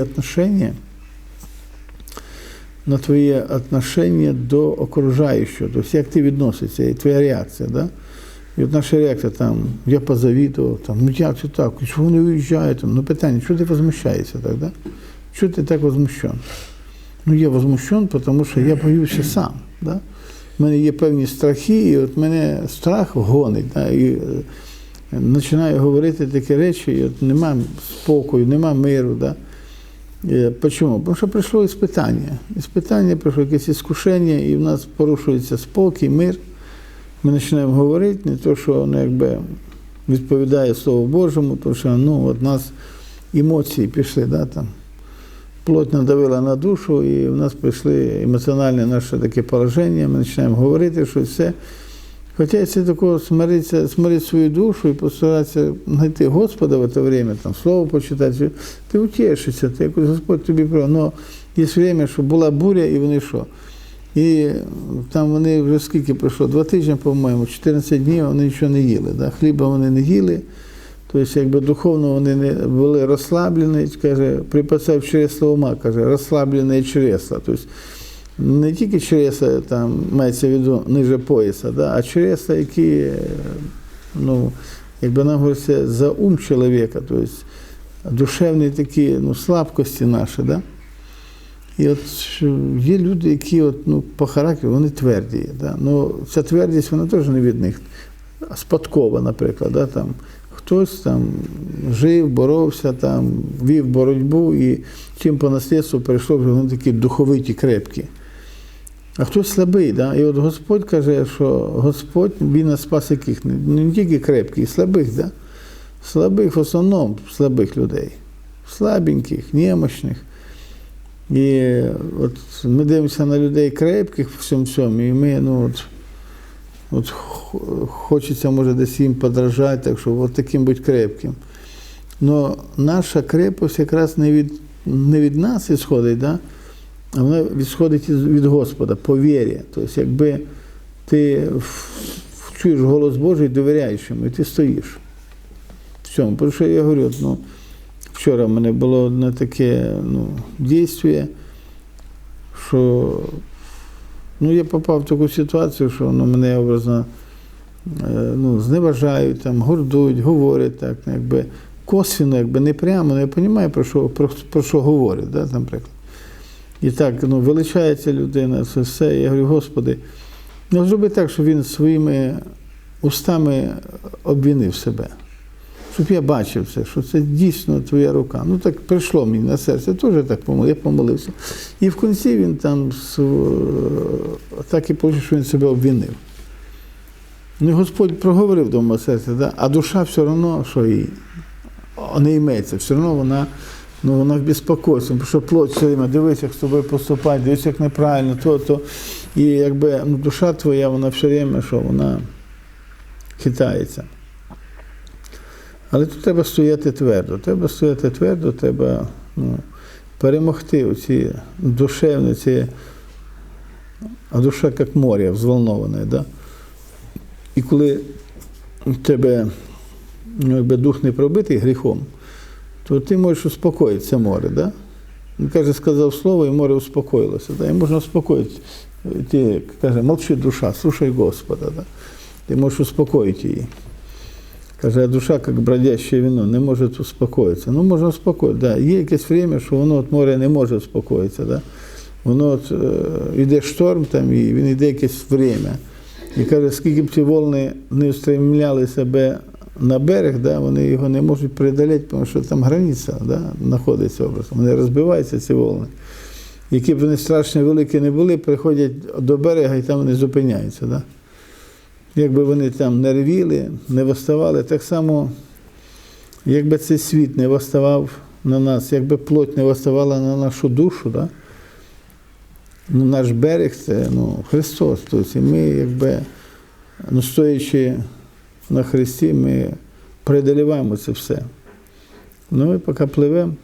отношение, на твоє отношение до окружаючого, тобто як ти відносишся, і твоя реакція. Да? І от наша реакція там, я позавідував, там, ну як це так, чого не виїжджає? Там? Ну питання, чого ти возмущаєшся так, да? Чого ти так возмущен? Ну, я возмущен, тому що я боюся сам. Да? У мене є певні страхи, і от мене страх гонить. Да? І е, починаю говорити такі речі, і от нема спокою, нема миру. Да? Е, Почому? Тому що прийшло іспитання. Іспитання, прийшло якесь іскушення, і в нас порушується спокій, мир. Ми починаємо говорити, не то, що воно якби відповідає Слову Божому, тому що ну, от нас емоції пішли, да, там. плоть надавила на душу, і в нас прийшли емоціональне наше таке положення, ми починаємо говорити, що все. Хоча це такого смиритися, смирити свою душу і постаратися знайти Господа в це время, там, слово почитати, ти утішишся, ти якось Господь тобі про. Но є время, що була буря, і вони що? І там вони вже скільки пройшло? Два тижні, по-моєму, 14 днів вони нічого не їли. Да? Хліба вони не їли. Тобто, якби духовно вони не були розслаблені, каже, припасав чресла ума, каже, розслаблені чресла. Тобто, не тільки чресла, там мається в виду ниже пояса, да, а чресла, які, е, ну, якби нам говориться, за ум чоловіка, тобто душевні такі ну, слабкості наші. Да? І от є люди, які от, ну, по характеру вони тверді. Да? Ну, ця твердість вона теж не від них. Спадкова, наприклад. Да? Там, хтось там жив, боровся, там, вів боротьбу і чим по наслідству перейшло, вже вони такі духовиті, крепкі. А хтось слабий, да? і от Господь каже, що Господь Він нас спас яких? Не, тільки крепких, слабих, да? слабих в основному слабих людей, слабеньких, немощних. І от ми дивимося на людей крепких в всьому всьому, і ми, ну от, от хочеться, може, десь їм подражати, так що от таким бути крепким. Но наша крепость якраз не від, не від нас ісходить, да? А вона відходить від Господа, по вірі. Тобто, якби ти чуєш голос Божий, довіряєш йому, і ти стоїш в цьому. Про що я говорю, ну, вчора в мене було одне таке ну, дійство, що ну, я попав в таку ситуацію, що ну, мене образно е, ну, зневажають, там, гордують, говорять так, ну, якби косвіно, якби не прямо, але я розумію, про що, про, про що говорять, да, наприклад. І так ну, величається людина, це все. Я говорю, Господи, ну зроби так, щоб він своїми устами обвінив себе. Щоб я бачив це, що це дійсно твоя рука. Ну так прийшло мені на серце, теж так помолився, я помолився. І в кінці він там так і почув, що він себе обвінив. Ну Господь проговорив до мого серця, да? а душа все одно, що і не йметься, все одно вона ну, вона в безпокойстві, тому що плоть все время, дивись, як з тобою поступати, дивись, як неправильно, то, то. І якби ну, душа твоя, вона все время, що вона хитається. Але тут треба стояти твердо. Треба стояти твердо, треба ну, перемогти оці душевні, ці, а душа як море, взволноване. Да? І коли тебе ну, якби дух не пробитий гріхом, то ти можеш успокоїтися море. Да? Він каже, сказав слово, і море успокоїлося. Да? І можна успокоїти. Ти каже, молчи душа, слушай Господа. Да? Ти можеш успокоїти її. Каже, а душа, як бродяще вино, не може успокоїтися. Ну, можна успокоїти. Да. Є якесь время, що воно от море не може успокоїтися. Да. Воно от, е, йде шторм там, і він йде якесь время. І каже, скільки б ці волни не устремляли себе на берег, да, вони його не можуть преодоліти, тому що там границя да, знаходиться образом. Вони розбиваються, ці волни. Які б вони страшно великі не були, приходять до берега і там вони зупиняються. Да. Якби вони там не ревіли, не восставали, так само, якби цей світ не восставав на нас, якби плоть не восставала на нашу душу, да? ну, наш берег це ну, Христос. Тобто ми, якби, ну, стоячи на Христі, ми преодоліваємо це все. Ну ми поки пливемо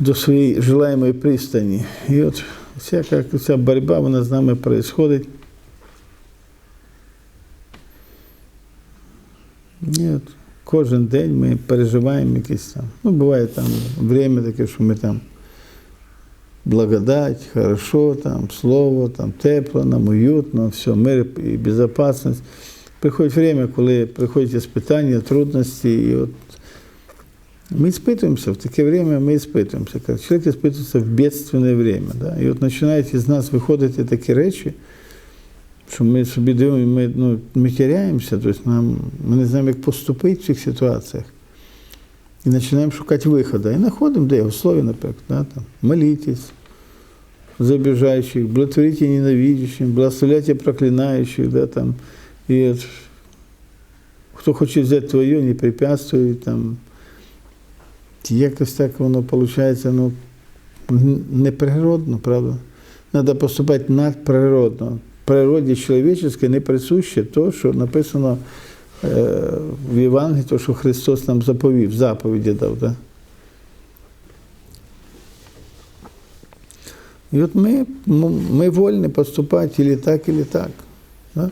до своєї желаємої пристані. І от всяка ця боротьба, вона з нами. Ні, кожен день ми переживаємо якісь там. Ну, буває там время таке, що ми там благодать, хорошо, там, слово, там, тепло, нам уютно, все, мир і безопасность. Приходить время, коли приходять іспитання, трудності, і от мы испытываемся, в такое время мы испытываемся. Как человек испытывается в бедственное время. Да? І от починають із нас виходити такі речі, що ми собі дивимося, ми, ну, ми теряємося, тобто нам, ми не знаємо, як поступити в цих ситуаціях. І починаємо шукати виходу. І знаходимо, де в слові, наприклад, да? там, молитесь за обижающих, благотворите ненавидящим, благословляйте проклинающих, да, там, і от, хто хоче взяти твоє, не препятствує, там, якось так воно виходить, ну, неприродно, правда? Треба поступати надприродно. Природі чоловічській не присуще то, що написано е, в Євангелії, то, що Христос нам заповів, заповіді дав. Да? І от ми, м- ми вольні поступати і так, і так. Да?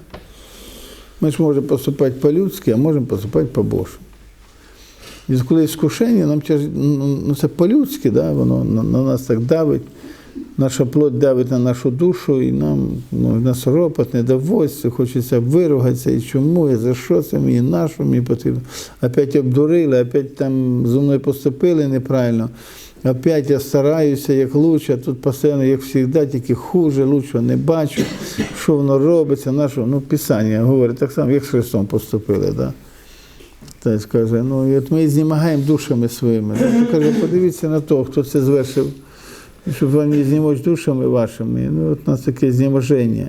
Ми ж можемо поступати по-людськи, а можемо поступати по-божому. І коли іскушення, нам тяж... ну, це по-людськи, да? воно на, на нас так давить, наша плоть давить на нашу душу, і нам ну, нас ропот, недовольство, хочеться виругатися, і чому, і за що це мені, на що мені потрібно. Опять обдурили, опять там зі мною поступили неправильно. Опять я стараюся як лучше, тут постійно, як завжди, тільки хуже, лучше не бачу, що воно робиться, на що. Ну, Писання говорить так само, як з Христом поступили. Да? Тобто каже, ну от ми знімагаємо душами своїми. Ну, каже, подивіться на того, хто це звершив, щоб вони знімуть душами вашими. Ну, от у нас таке знеможення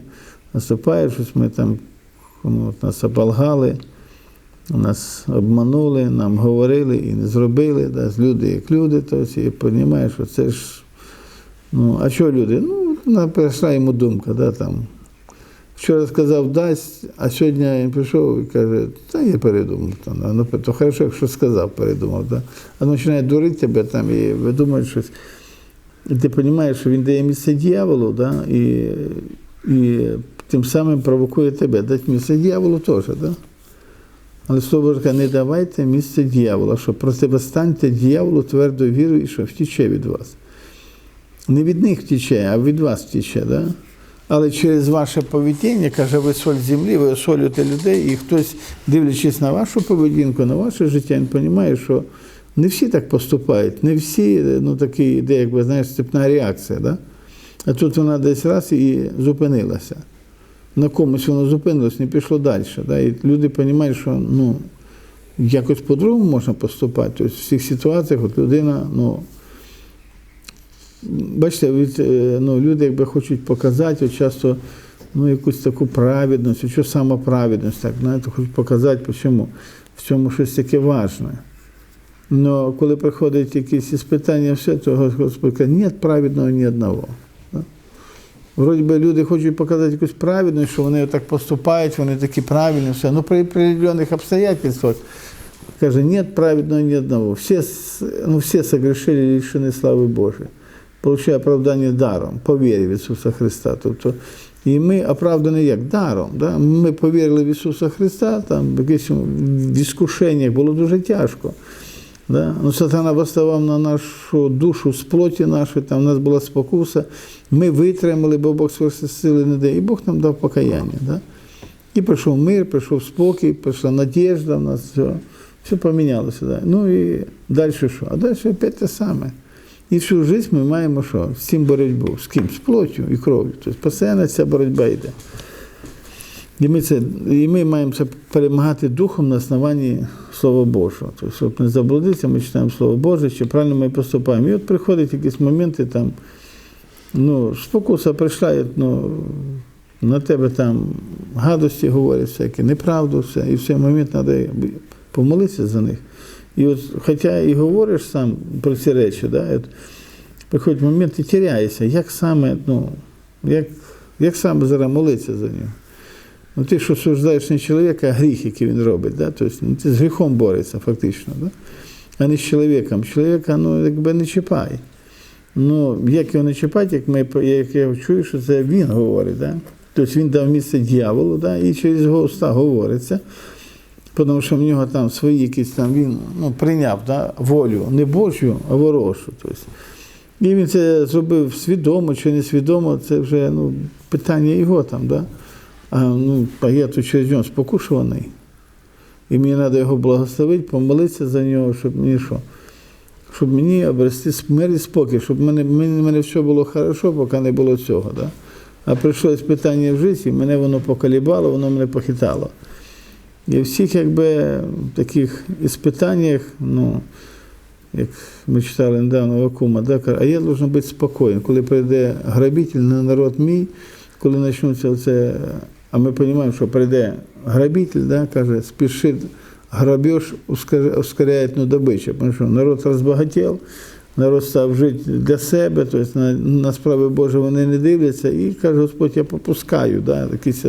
наступає, щось ми там, ну, от нас оболгали, нас обманули, нам говорили і не зробили. Да, люди як люди, то і розумієш, що це ж. Ну, а що люди? Ну, прийшла йому думка, да, там. Вчора сказав дасть, а сьогодні він прийшов і каже, та я передумав. Там, ну, то хорошо, якщо сказав, передумав. Да. А починає дурити тебе там і видумує щось. І ти розумієш, що він дає місце дьяволу, да, і, і тим самим провокує тебе. Дати місце дьяволу теж. Да? Але слово каже, не давайте місце дьявола, що протистаньте дьяволу твердо вірою, що втіче від вас. Не від них втіче, а від вас втіче. Да? Але через ваше поведіння, каже, ви соль землі, ви осолюєте людей, і хтось, дивлячись на вашу поведінку, на ваше життя, він розуміє, що не всі так поступають, не всі, ну такий йде, якби знаєш, степна реакція. Да? А тут вона десь раз і зупинилася. На комусь воно зупинилось, не пішло далі. Да? І люди розуміють, що ну, якось по-другому можна поступати. Тобто в всіх ситуаціях от людина, ну. Бачите, від, е, ну, люди якби хочуть показати от часто ну, якусь таку праведність, що саме праведність, так, знаєте, хочуть показати, чому в цьому щось таке важне. Но коли приходять якісь іспитання, все, то Господь каже, нет праведного ні одного. Вроді би люди хочуть показати якусь праведність, що вони так поступають, вони такі правильні, все. Ну, при определенних обстоятельствах каже, нет праведного ні одного. Всі, ну, всі согрешили лишені слави Божої получає оправдання даром, по в Ісуса Христа. Тобто, і ми оправдані як даром. Да? Ми повірили в Ісуса Христа, там в якихось іскушеннях було дуже тяжко. Да? Ну, Сатана восставав на нашу душу з плоті нашої, там у нас була спокуса. Ми витримали, бо Бог свої сили не дає, і Бог нам дав покаяння. Да? І прийшов мир, прийшов спокій, прийшла надіжда в нас, все, все помінялося. Да? Ну і далі що? А далі опять те саме. І всю життя ми маємо що? З цим боротьбу. З ким? З плоттю і кров'ю. Тобто постійно ця боротьба йде. І ми, це, і ми маємо це перемагати духом на основанні Слова Божого. Тобто, щоб не заблудитися, ми читаємо Слово Боже, чи правильно ми поступаємо. І от приходять якісь моменти, там, ну, спокуса прийшла, ну, на тебе там гадості говорять, всякі, неправду, все, і в цей момент треба помолитися за них. І от, хоча і говориш сам про ці речі, да, от, приходить момент, ти теряєшся, як саме, ну, як, як саме зараз молитися за нього. Ну, ти ж осуждаєш не чоловіка, а гріх, який він робить. Да? Тобто, ну, ти з гріхом бореться фактично, да? а не з чоловіком. Чоловіка ну, якби не чіпай. Ну, як його не чіпати, як, ми, як я чую, що це він говорить. Да? Тобто він дав місце дьяволу, да? і через його уста говориться. тому що в нього там свої якісь там він ну, прийняв да, волю, не Божю, а ворожу. Тобто. І він це зробив свідомо чи несвідомо, це вже ну, питання його там. Да? А, ну, а я тут через нього спокушуваний. І мені треба його благословити, помолитися за нього, щоб мені що? Щоб мені обрести мир і спокій, щоб в мене, мене, мене все було хорошо, поки не було цього. Да? А прийшло іспитання в житті, мене воно поколібало, воно мене похитало. І в всіх якби, таких іспитаннях, ну, як ми читали недавно Вакума, да, а я должен бути спокійним, коли прийде грабитель на народ мій, коли почнуться оце, а ми розуміємо, що прийде грабитель, да, каже, спішить грабеж ускоряє ну, добичу, тому що народ розбагатів, народ став жити для себе, тобто на, на справи Божі вони не дивляться, і каже, Господь, я попускаю да, якісь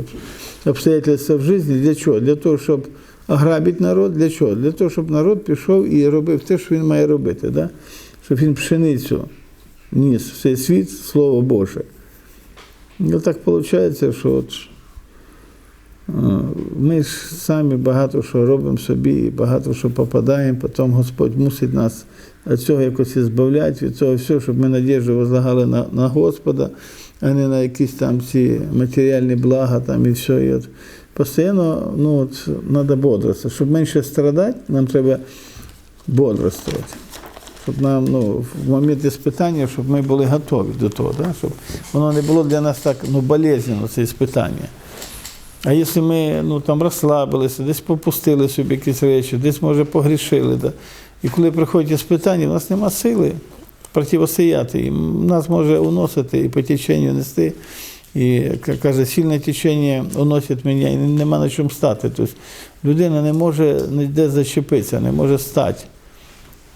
обстоятельства в житті. Для чого? Для того, щоб ограбити народ, для чого? Для того, щоб народ пішов і робив те, що він має робити, да? щоб він пшеницю ніс в цей світ, Слово Боже. І так виходить, що от, ми ж самі багато що робимо собі, багато що попадаємо, потім Господь мусить нас від цього якось збавляти, від цього всього, щоб ми надіжду возлагали на, на Господа, а не на якісь там ці матеріальні блага там і все. І от, постійно ну, от, треба бодрствувати. Щоб менше страдати, нам треба бодрствувати. Щоб нам ну, в момент іспитання, щоб ми були готові до того, да? щоб воно не було для нас так ну, болезненно, це іспитання. А якщо ми ну, там розслабилися, десь попустили собі якісь речі, десь, може, погрішили, да? і коли приходять іспитання, у нас нема сили противостояти їм. Нас може уносити і по теченню нести. І каже, сильне течення уносить мене, і нема на чому стати. Тобто людина не може ніде зачепитися, не може стати.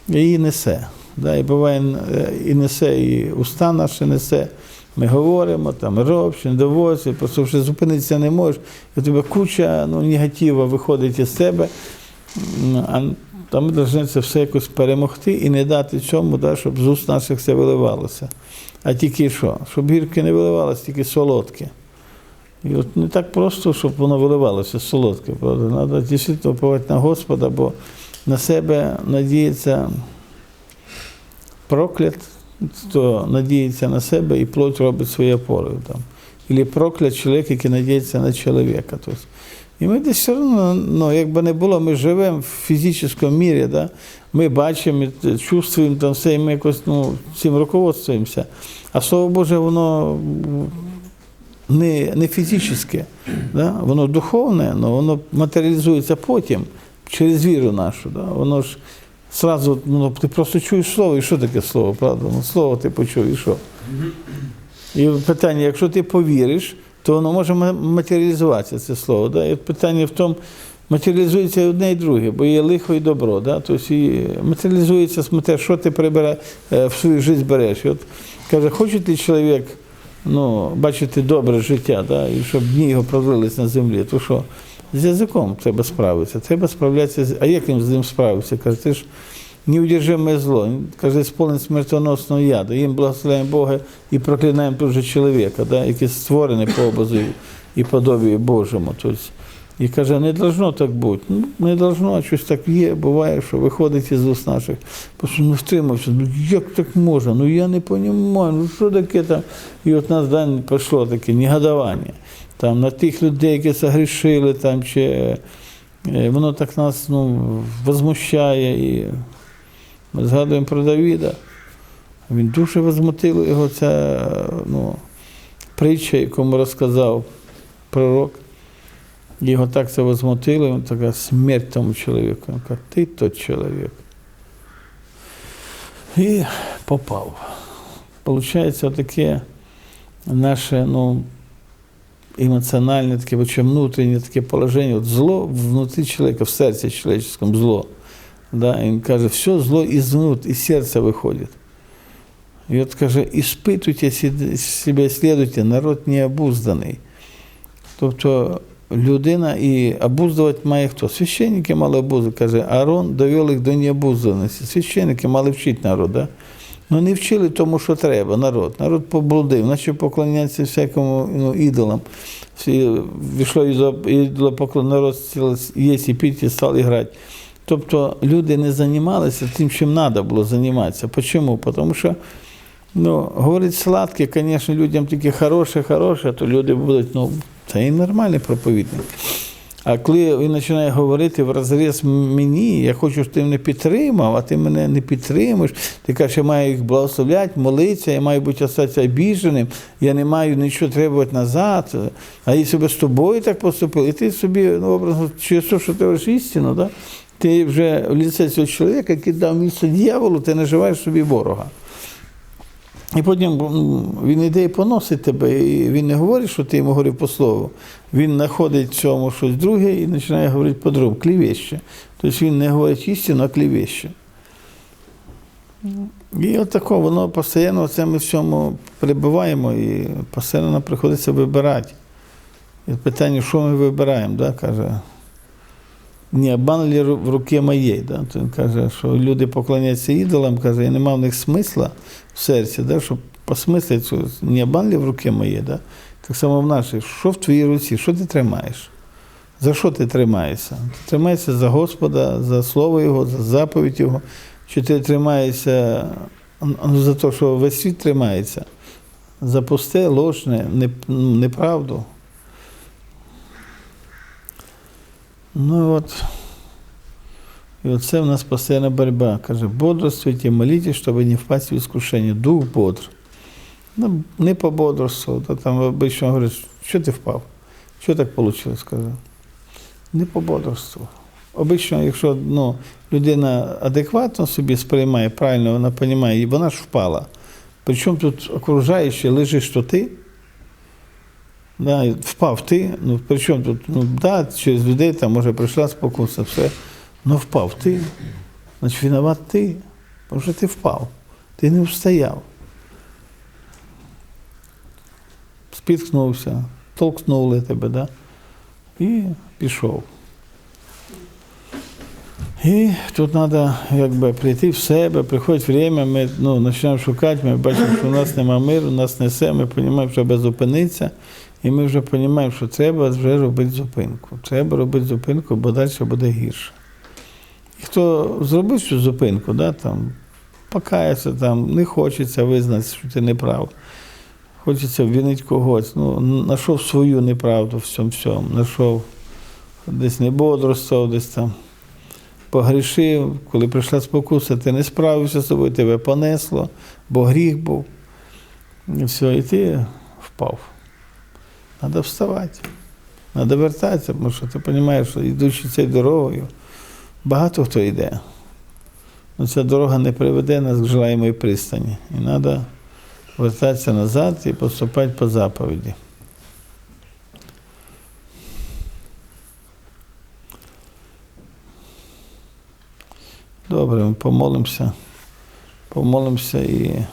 Її несе. Да? І буває, е, і несе, і уста наші несе. Ми говоримо, там, робиш, недовольство, просто вже зупинитися не можеш. І у тебе куча ну, негатива виходить із себе. А та ми повинні це все якось перемогти і не дати цьому, да, щоб з уст наших це виливалося. А тільки що? Щоб гірке не виливалося, тільки солодке. І от не так просто, щоб воно виливалося солодке. Треба дійсно уповати на Господа, бо на себе надіється проклят, хто надіється на себе і плоть робить свої опорою. Там. Або проклят чоловік, який надіється на чоловіка. Тобто, і ми десь все одно, ну, якби не було, ми живемо в фізичному мірі, да? ми бачимо, чувствуємо там все, і ми якось ну, цим руководствуємося. А Слово Боже, воно не не фізичне, да? воно духовне, але воно матеріалізується потім через віру нашу. Да? Воно ж зразу, ну, ти просто чуєш слово, і що таке слово, правда? Ну, Слово ти почув, і що? І питання, якщо ти повіриш, то воно може матеріалізуватися, це слово. Да? І питання в тому, матеріалізується одне і друге, бо є лихо і добро. Да? Тобто і матеріалізується те, що ти прибере, в свою життя береш. І от каже, хоче ти чоловік ну, бачити добре життя, да? і щоб дні його продлились на землі, то що? З язиком треба справитися. Треба справлятися. з- А як їм з ним справитися? Каже, ти ж неудержиме зло. Каже, сповнен смертоносного яду. Їм благословляємо Бога і проклинаємо дуже чоловіка, да, який створений по образу і подобію Божому. Тобто, і каже, не должно так бути. Ну, не должно, щось так є, буває, що виходить із уст наших. Просто не втримався. Ну як так можна? Ну я не розумію, ну що таке там? І от нас день пішло таке негодування. Там, на тих людей, які загрішили, там, чи, е, воно так нас ну, возмущає. І ми згадуємо про Давіда. Він дуже возмутило його ця ну, притча, якому розказав пророк. Його так це возмутило, він така смерть тому чоловіку. Він каже, ти тот чоловік. І попав. Получається, таке наше ну, емоціональне, таке чи внутрішнє таке положення, от зло внутрі чоловіка, в серці чоловіческому зло. Да? І він каже, все зло ізнут, із серця виходить. І от каже, іспитуйте себе, слідуйте, народ необузданий. Тобто людина і обуздувати має хто? Священники мали обуздувати. Каже, Аарон довів їх до необузданості. Священники мали вчити народ. Да? Ну не вчили тому, що треба, народ. Народ поблудив, наче поклонятися всякому ну, ідолам. Війшло ідолопоклон, народ став їсти, пити, став грати. Тобто люди не займалися тим, чим треба було займатися. Чому? Тому що ну, говорить сладке, звісно, людям тільки хороше, хороше, то люди будуть, ну, це і нормальний проповідник. А коли він починає говорити в розріз мені, я хочу, щоб ти мене підтримав, а ти мене не підтримуєш. Ти кажеш, я маю їх благословляти, молитися, я маю бути остатися обіженим, я не маю нічого требувати назад. А якщо би з тобою так поступили, і ти собі ну, образно, через що ти говориш істину, да? ти вже в ліце цього чоловіка, який дав місце дьяволу, ти наживаєш собі ворога. І потім він іде і поносить тебе, і він не говорить, що ти йому говорив по слову. Він знаходить в цьому щось друге і починає говорити по-другому, клівеще. Тобто він не говорить істину, а клівеще. І от тако, воно постійно це ми в цьому перебуваємо і постійно приходиться вибирати. І питання, що ми вибираємо, да, каже. Не обман ли в руки моєї. Да? Він каже, що люди поклоняються ідолам, каже, і нема в них смисла в серці, да? щоб посмислити, що не обман ли в руки моєї. Да? Так само в нашій, що в твоїй руці, що ти тримаєш? За що ти тримаєшся? Ти тримаєшся за Господа, за Слово Його, за заповідь Його, чи ти тримаєшся ну, за те, що весь світ тримається, за пусте, ложне, неправду. Ну от. І оце в нас постійна боротьба. Каже, бодрствуйте, молитесь, щоб не впасть в іскушення. Дух бодр. Ну, не пободрствував, то там обично говорять, що ти впав? Що так вийшло? Каже. Не пободрствував. Обично, якщо ну, людина адекватно собі сприймає, правильно вона розуміє, і вона ж впала. Причому тут окружаючи лежиш то ти, Да, впав ти, ну причому тут, ну да, через людей там може прийшла спокуса, все. Ну впав ти, значить виноват ти, тому що ти впав, ти не встояв. Спіткнувся, толкнули тебе, да? і пішов. І тут треба якби, прийти в себе, приходить время, ми ну, починаємо шукати, ми бачимо, що у нас немає миру, нас несе, ми розуміємо, що треба зупинитися. І ми вже розуміємо, що треба вже робити зупинку. Треба робити зупинку, бо далі буде гірше. І хто зробив цю зупинку, да, там, покається, там, не хочеться визнати, що ти не прав. Хочеться ввинити когось. Ну, знайшов свою неправду в цьому всьому, знайшов десь не бодрствував, десь там погрішив, коли прийшла спокуса, ти не справився з собою, тебе понесло, бо гріх був. І все, і ти впав. Треба вставати. Треба вертатися, тому що ти розумієш, що йдучи цією дорогою, багато хто йде. Но ця дорога не приведе нас к желаємої пристані. І треба вертатися назад і поступати по заповіді. Добре, ми помолимося. Помолимося і.